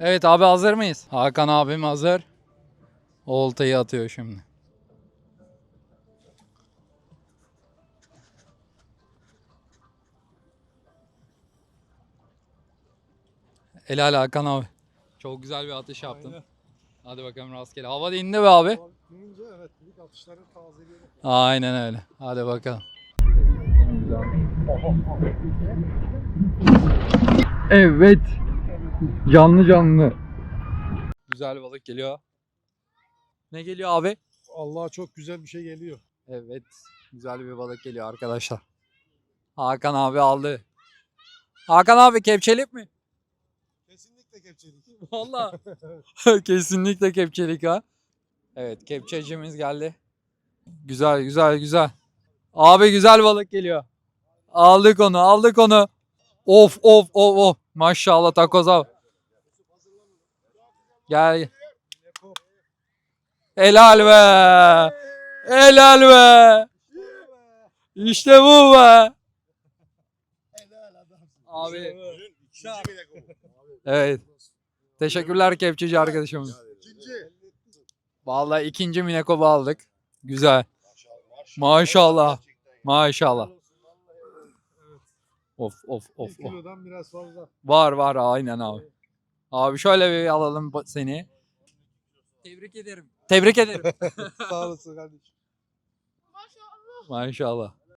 Evet abi hazır mıyız? Hakan abim hazır. Oltayı atıyor şimdi. Helal Hakan abi. Çok güzel bir atış yaptın. Aynen. Hadi bakalım rastgele. Hava da indi be abi. Deyince evet ilk atışları tazeliyor. Aynen öyle. Hadi bakalım. Evet. Canlı canlı. Güzel balık geliyor. Ne geliyor abi? Allah çok güzel bir şey geliyor. Evet. Güzel bir balık geliyor arkadaşlar. Hakan abi aldı. Hakan abi kepçelik mi? Kesinlikle kepçelik. Valla. Kesinlikle kepçelik ha. Evet kepçecimiz geldi. Güzel güzel güzel. Abi güzel balık geliyor. Aldık onu aldık onu. Of of of of. Maşallah takoz abi. Gel. Helal be. Helal be. İşte bu be. Abi. Evet. Teşekkürler kepçeci arkadaşımız. Vallahi ikinci Mineko'bu aldık. Güzel. Maşallah. Maşallah. Of of of of. kilodan biraz fazla. Var var aynen abi. Abi şöyle bir alalım seni. Tebrik ederim. Tebrik ederim. Sağ olasın kardeşim. Maşallah.